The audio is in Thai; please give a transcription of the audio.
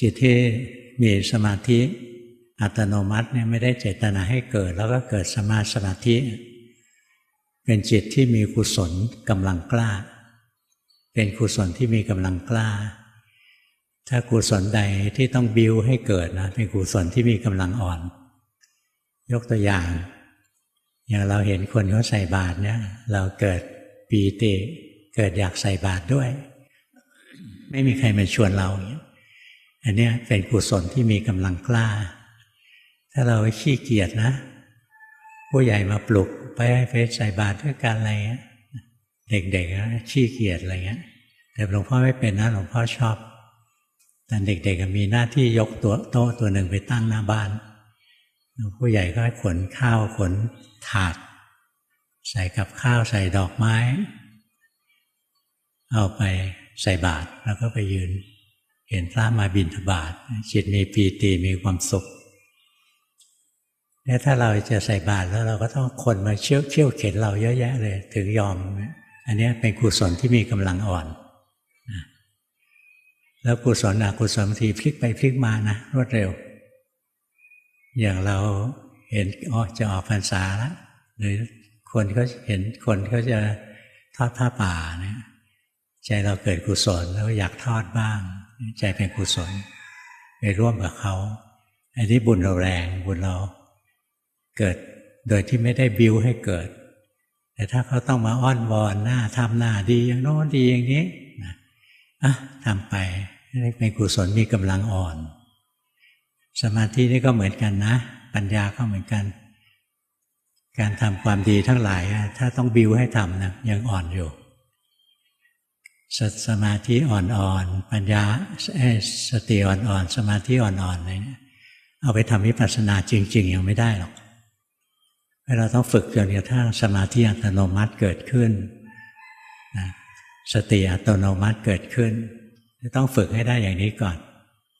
จิตที่มีสมาธิอัตโนมัติเนี่ยไม่ได้เจตนาให้เกิด แล้วก็เกิดสมาสมาธิ เป็นจิตที่มีกุศลกำลังกล้า เป็นกุศลที่มีกำลังกล้า ถ้ากุศลใดที่ต้องบิวให้เกิดนะเป็นกุศลที่มีกำลังอ่อน ยกตัวอย่าง อย่างเราเห็นคนเขาใส่บาตรเนี่ย เราเกิดปีติเกิดอยากใส่บาตรด้วย ไม่มีใครมาชวนเราอย่างนี้ อันนี้เป็นกุศลที่มีกำลังกล้า ถ้าเราขี้เกียจนะ ผู้ใหญ่มาปลุกไปไปใส่บาตรด้วยกันอะไรเงี้ยเด็กๆขี้เกียจอะไรเงี้ย แต่หลวงพ่อไม่เป็นนะหลวงพ่อชอบตอนเด็กๆมีหน้าที่ยกตัวโต๊ะตัวหนึ่งไปตั้งหน้าบ้าน ผู้ใหญ่ก็ขนข้าวขนถาด ใส่กับข้าวใส่ดอกไม้ เอาไปใส่บาตรแล้วก็ไปยืน เห็นพระมาบิณฑบาตจิตมีปีติมีความสุขเนี่ยถ้าเราจะใส่บาตรแล้วเราก็ต้องคนมาเชี่ยวเชี่ยวเข็นเราเยอะแยะเลย ถึงยอม อันนี้เป็นกุศลที่มีกำลังอ่อน แล้วกุศลอกุศลบางทีพลิกไปพลิกมานะรวดเร็ว อย่างเราเห็นอ๋อจะออกพรรษาแล้วหรือคนเขาเห็นคนเขาจะทอดผ้าป่าเนี่ยใจเราเกิดกุศลแล้วอยากทอดบ้าง ใจเป็นกุศลไปร่วมกับเขาอันนี้บุญเราแรงบุญเราเกิดโดยที่ไม่ได้บิวให้เกิด แต่ถ้าเขาต้องมาอ้อนวอนหน้าทำหน้าดีอย่างโน้นดีอย่างนี้นะอะทำไปเป็นกุศลมีกำลังอ่อน สมาธินี่ก็เหมือนกันนะ ปัญญาก็เหมือนกัน การทำความดีทั้งหลาย ถ้าต้องบิวให้ทำนะยังอ่อนอยู่ สสมาธิอ่อนๆปัญญาสติอ่อนๆสมาธิอ่อนๆอะไรเนี่ยเอาไปทำวิปัสสนาจริง ๆ ยังไม่ได้หรอกเราต้องฝึกจนกระทั่งสมาธิอัตโนมัติเกิดขึ้นนะสติอัตโนมัติเกิดขึ้น ต้องฝึกให้ได้อย่างนี้ก่อน